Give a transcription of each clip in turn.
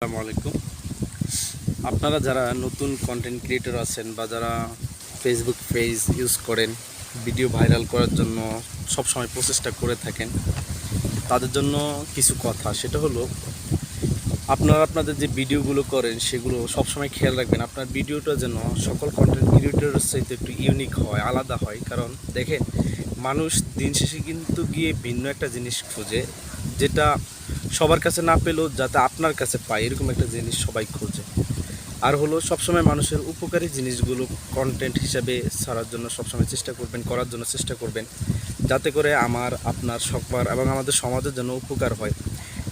আসসালামু আলাইকুম। আপনারা যারা নতুন কন্টেন্ট ক্রিয়েটর আছেন বা যারা ফেসবুক পেজ ইউজ করেন ভিডিও ভাইরাল করার জন্য সব সময় প্রচেষ্টা করে থাকেন, তাদের জন্য কিছু কথা। সেটা হলো, আপনারা আপনাদের যে ভিডিওগুলো করেন, সেগুলো সবসময় খেয়াল রাখবেন। আপনার ভিডিওটা যেন সকল কন্টেন্ট ক্রিয়েটরের সাথে একটু ইউনিক হয়, আলাদা হয়। কারণ দেখেন, মানুষ দিন শেষে কিন্তু গিয়ে ভিন্ন একটা জিনিস খোঁজে, যেটা সবার কাছে না পেলেও যাতে আপনার কাছে পায়, এরকম একটা জিনিস সবাই খোঁজে। আর হলো, সবসময় মানুষের উপকারী জিনিসগুলো কন্টেন্ট হিসাবে ছাড়ার জন্য সবসময় চেষ্টা করবেন, করার জন্য চেষ্টা করবেন। যাতে করে আমার, আপনার, সবার এবং আমাদের সমাজের জন্য উপকার হয়।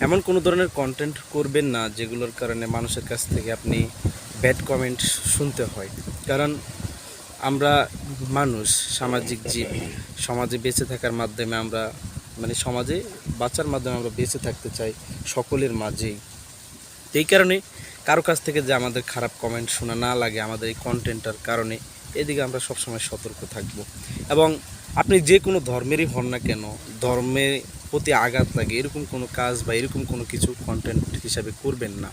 এমন কোনো ধরনের কন্টেন্ট করবেন না, যেগুলোর কারণে মানুষের কাছ থেকে আপনি ব্যাড কমেন্ট শুনতে হয়। কারণ আমরা মানুষ, সামাজিক জীব, সমাজে বেঁচে থাকার মাধ্যমে আমরা মানে সমাজে বাঁচার মাধ্যমে আমরা বেঁচে থাকতে চাই, সকলের মাঝেই। এই কারণে কারও কাছ থেকে যে আমাদের খারাপ কমেন্ট শোনা না লাগে আমাদের এই কন্টেন্টটার কারণে, এদিকে আমরা সবসময় সতর্ক থাকব। এবং আপনি যে কোনো ধর্মেরই হন না কেন ধর্মের প্রতি আঘাত লাগে, এরকম কোনো কাজ বা এরকম কোনো কিছু কন্টেন্ট হিসাবে করবেন না।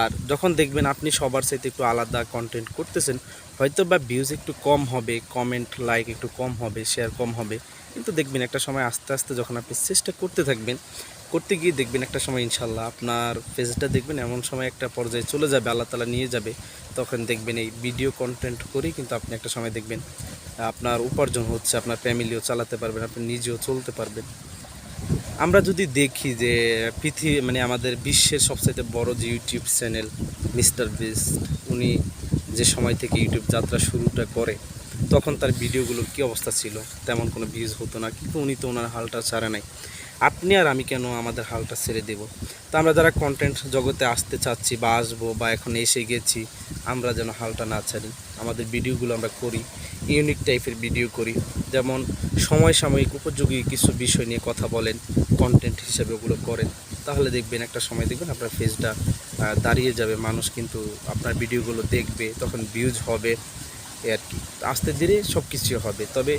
আর যখন দেখবেন আপনি সবার সাথে একটু আলাদা কন্টেন্ট করতেছেন হয়তো বা ভিউজ একটু কম হবে কমেন্ট লাইক একটু কম হবে শেয়ার কম হবে কিন্তু দেখবেন একটা সময় আস্তে আস্তে যখন আপনি চেষ্টা করতে থাকবেন, করতে গিয়ে দেখবেন একটা সময় ইনশাল্লাহ আপনার পেজটা দেখবেন এমন সময় একটা পর্যায়ে চলে যাবে, আল্লাহ তালা নিয়ে যাবে। তখন দেখবেন এই ভিডিও কন্টেন্ট করেই কিন্তু আপনি একটা সময় দেখবেন, আপনার উপার্জন হচ্ছে, আপনার ফ্যামিলিও চালাতে পারবেন, আপনি নিজেও চলতে পারবেন। আমরা যদি দেখি যে পৃথিবী মানে আমাদের বিশ্বের সবচাইতে বড় যে ইউটিউব চ্যানেল মিস্টার বিস্ট উনি যে সময় থেকে ইউটিউব যাত্রা শুরুটা করে তখন তার ভিডিওগুলোর কী অবস্থা ছিল? তেমন কোনো ভিউজ হতো না। কিন্তু উনি তো ওনার হালটা ছাড়ে নাই। আপনি আর আমি কেন আমাদের হালটা ছেড়ে দেব? তো আমরা যারা কন্টেন্ট জগতে আসতে চাচ্ছি বা আসব বা এখন এসে গেছি, আমরা যেন হালটা না ছাড়ি। আমাদের ভিডিওগুলো আমরা করি ইউনিক টাইপের ভিডিও করি। যেমন সময় সাময়িক উপযোগী কিছু বিষয় নিয়ে কথা বলেন কন্টেন্ট হিসেবে ওগুলো করেন। তাহলে দেখবেন একটা সময় দেখবেন আপনার ফেসটা দাঁড়িয়ে যাবে। মানুষ কিন্তু আপনার ভিডিওগুলো দেখবে, তখন ভিউজ হবে। এই আর কি। আস্তে ধীরে সব কিছু হবে। তবে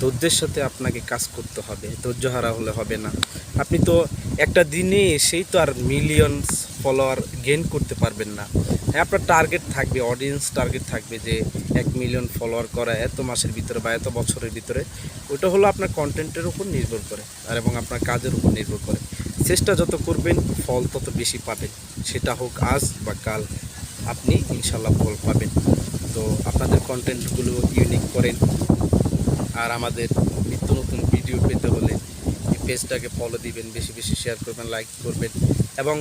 ধৈর্যের সাথে আপনাকে কাজ করতে হবে। ধৈর্য হারা হলে হবে না। আপনি তো একটা দিনে এসেই তো আর মিলিয়নস ফলোয়ার গেইন করতে পারবেন না। হ্যাঁ আপনার টার্গেট থাকবে অডিয়েন্স টার্গেট থাকবে যে এক মিলিয়ন ফলোয়ার করা এত মাসের ভিতরে বা এত বছরের ভিতরে, ওটা হলো আপনার কন্টেন্টের উপর নির্ভর করে আর এবং আপনার কাজের উপর নির্ভর করে। চেষ্টা যত করবেন, ফল তত বেশি পাবেন। সেটা হোক আজ বা কাল, আপনি ইনশাল্লাহ ফল পাবেন। আপনাদের কন্টেন্টগুলো ইউনিক করেন আর আমাদের নিত্য নতুন ভিডিও পেতে হলে এই পেজটাকে ফলো দিবেন, বেশি বেশি শেয়ার করবেন লাইক করবেন এবং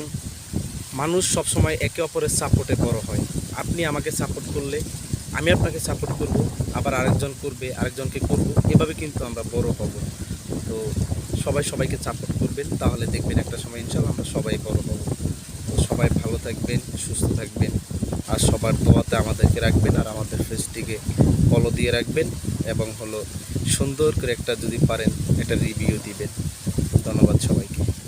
মানুষ সবসময় একে অপরের সাপোর্টে বড় হয়। আপনি আমাকে সাপোর্ট করলে আমি আপনাকে সাপোর্ট করব, আবার আরেকজন করবে, আরেকজনকে করব, এভাবে কিন্তু আমরা বড় হব। তো সবাই সবাইকে সাপোর্ট করবেন, তাহলে দেখবেন একটা সময় ইনশাল্লাহ আমরা সবাই বড় হব। তো সবাই ভালো থাকবেন, সুস্থ থাকবেন। আর সবার দোয়াতে আমাদেরকে রাখবেন আর আমাদের ফেসটিকে ফলো দিয়ে রাখবেন এবং হলো সুন্দর করে একটা যদি পারেন একটা রিভিউ দিবেন। ধন্যবাদ সবাইকে।